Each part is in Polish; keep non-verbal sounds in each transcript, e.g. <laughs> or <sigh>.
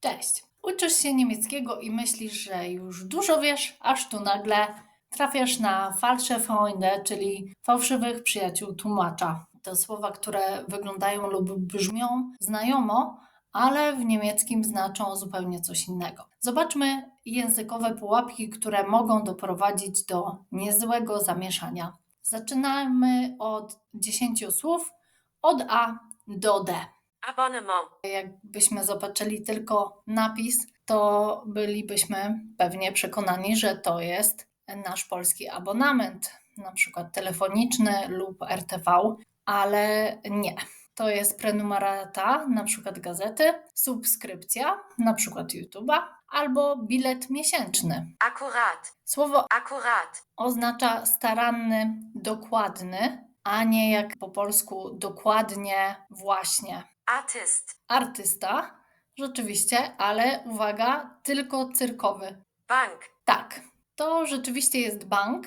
Cześć! Uczysz się niemieckiego i myślisz, że już dużo wiesz, aż tu nagle trafiasz na falsche Freunde, czyli fałszywych przyjaciół tłumacza. To słowa, które wyglądają lub brzmią znajomo, ale w niemieckim znaczą zupełnie coś innego. Zobaczmy językowe pułapki, które mogą doprowadzić do niezłego zamieszania. Zaczynamy od 10 słów od A do D. Abonnement. Jakbyśmy zobaczyli tylko napis, to bylibyśmy pewnie przekonani, że to jest nasz polski abonament, na przykład telefoniczny lub RTV, ale nie. To jest prenumerata, na przykład gazety, subskrypcja, na przykład YouTube'a, albo bilet miesięczny. Akkurat. Słowo Akkurat. oznacza staranny, dokładny, a nie jak po polsku dokładnie, właśnie Artist. artysta, rzeczywiście, ale uwaga, tylko cyrkowy. Bank. Tak, to rzeczywiście jest bank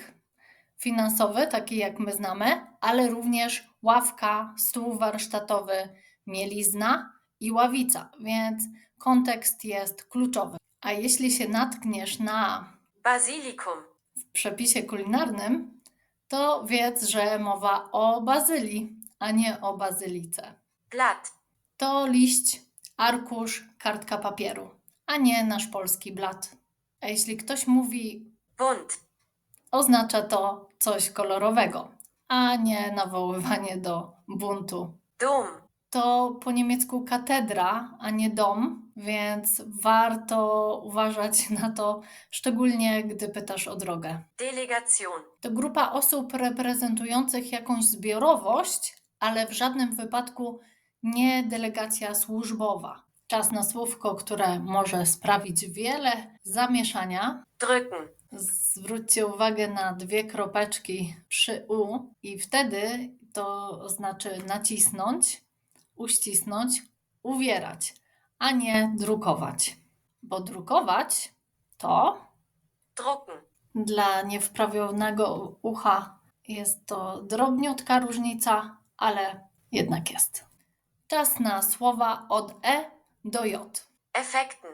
finansowy, taki jak my znamy, ale również ławka, stół warsztatowy, mielizna i ławica, więc kontekst jest kluczowy. A jeśli się natkniesz na Basilikum. w przepisie kulinarnym, to wiedz, że mowa o bazylii, a nie o bazylice Blatt. To liść, arkusz, kartka papieru, a nie nasz polski blat. A jeśli ktoś mówi, Bunt. oznacza to coś kolorowego, a nie nawoływanie do buntu. Dom. To po niemiecku katedra, a nie dom, więc warto uważać <laughs> na to, szczególnie gdy pytasz o drogę. Delegation. To grupa osób reprezentujących jakąś zbiorowość, ale w żadnym wypadku nie delegacja służbowa. Czas na słówko, które może sprawić wiele zamieszania. Drücken. Zwróćcie uwagę na dwie kropeczki przy U i wtedy to znaczy nacisnąć, uścisnąć, uwierać, a nie drukować. Bo drukować to Drucken. dla niewprawionego ucha jest to drobniutka różnica, ale jednak jest. Czas na słowa od E do J. Effekten.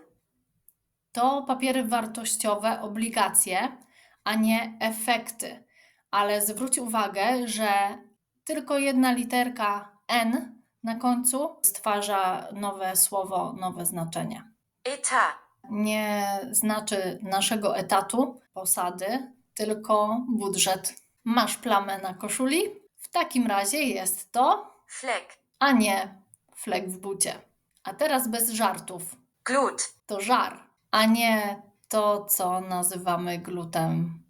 To papiery wartościowe, obligacje, a nie efekty. Ale zwróć uwagę, że tylko jedna literka N na końcu stwarza nowe słowo, nowe znaczenie. Etat. nie znaczy naszego etatu, posady, tylko budżet. Masz plamę na koszuli? W takim razie jest to, Fleck. a nie flek w bucie. A teraz bez żartów. Glut. To żar, a nie to, co nazywamy glutem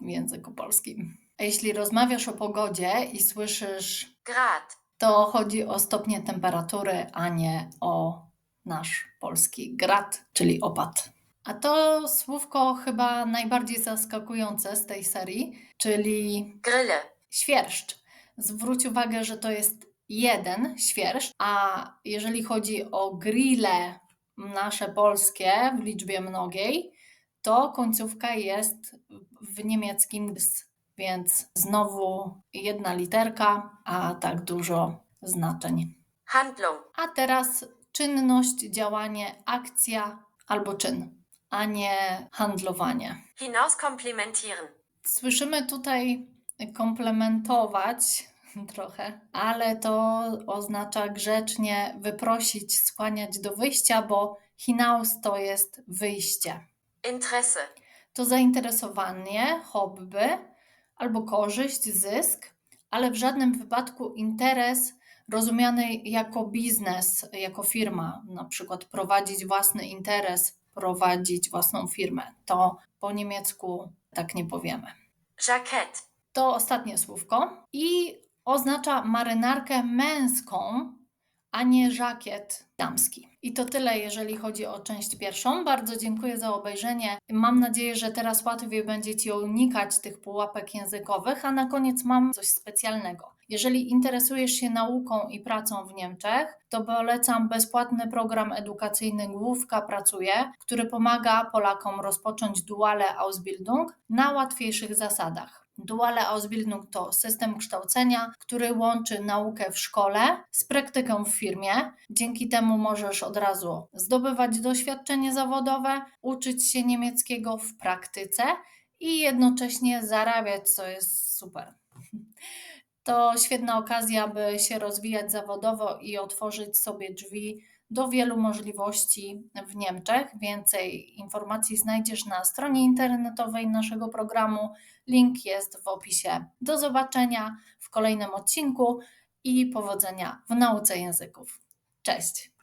w języku polskim. A jeśli rozmawiasz o pogodzie i słyszysz, Grad. to chodzi o stopnie temperatury, a nie o nasz polski grad, czyli opad. A to słówko chyba najbardziej zaskakujące z tej serii, czyli Grille. świerszcz. Zwróć uwagę, że to jest jeden świerszcz, a jeżeli chodzi o grille nasze polskie w liczbie mnogiej, to końcówka jest w niemieckim gs, więc znowu jedna literka, a tak dużo znaczeń. Handlung. A teraz czynność, działanie, akcja albo czyn, a nie handlowanie. Hinauskomplimentieren. Słyszymy tutaj komplementować <laughs> trochę, ale to oznacza grzecznie wyprosić, skłaniać do wyjścia, bo hinaus to jest wyjście. Interesse. To zainteresowanie, hobby albo korzyść, zysk, ale w żadnym wypadku interes rozumiany jako biznes, jako firma, na przykład prowadzić własny interes, prowadzić własną firmę. To po niemiecku tak nie powiemy. Jackett. To ostatnie słówko i oznacza marynarkę męską, a nie żakiet damski. I to tyle, jeżeli chodzi o część pierwszą. Bardzo dziękuję za obejrzenie. Mam nadzieję, że teraz łatwiej będzie Ci unikać tych pułapek językowych, a na koniec mam coś specjalnego. Jeżeli interesujesz się nauką i pracą w Niemczech, to polecam bezpłatny program edukacyjny Główka Pracuje, który pomaga Polakom rozpocząć duale Ausbildung na łatwiejszych zasadach. Duale Ausbildung to system kształcenia, który łączy naukę w szkole z praktyką w firmie. Dzięki temu możesz od razu zdobywać doświadczenie zawodowe, uczyć się niemieckiego w praktyce i jednocześnie zarabiać, co jest super. To świetna okazja, by się rozwijać zawodowo i otworzyć sobie drzwi do wielu możliwości w Niemczech. Więcej informacji znajdziesz na stronie internetowej naszego programu. Link jest w opisie. Do zobaczenia w kolejnym odcinku i powodzenia w nauce języków. Cześć!